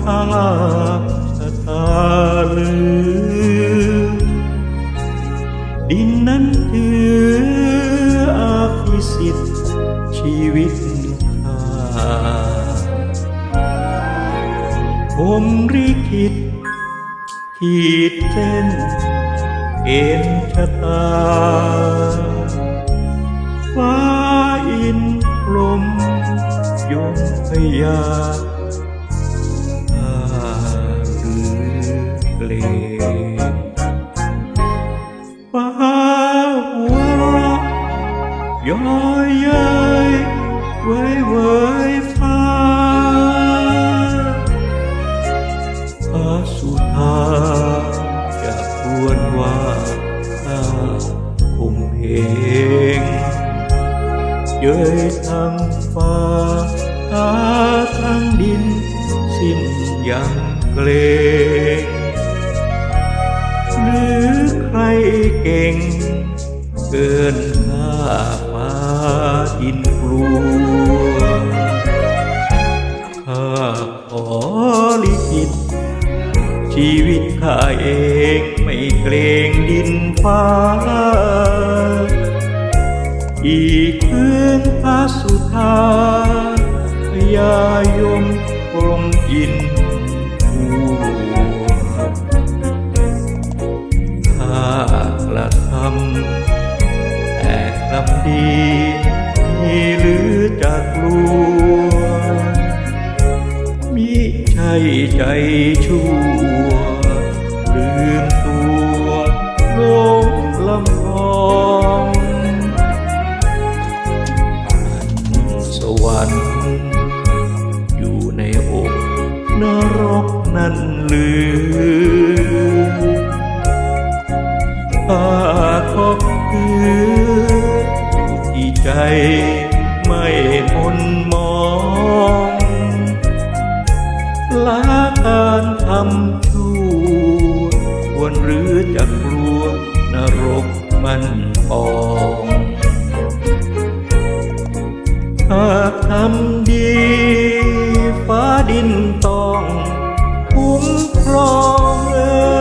ข้าชะตาลือ ดินนั้นถืออาภิสิทธิ์ ชีวิตข้าผมริคิด ขีดเส้นเกณฑ์ชะตาฟ้าอินลมยมพยา เลฟ้าหัวย้อยเย้ยเว้ยเว้ยฟ้าพระสุธาจะควญว่าข้าคงเพงเย้ยทั้งฟ้าหาทั้ง รือใครเก่ง เกินข้าฟ้าดินกลัวข้าขอลิขิตชีวิตข้าเองไม่เกรงดินฟ้า อีกคืนพระสุธาพยายมกรมอิน ดีมีหรือจะกลัว มิใช่ใจชั่ว ลืมตัวหลงลำพองสวรรค์อยู่ในอกนรกนั่นหรือ ใจไม่มนมองลาการทำชั่วควรหรือจะกลัวนรกมันปองหากทำดีฟ้าดินต้องคุ้มครองเอ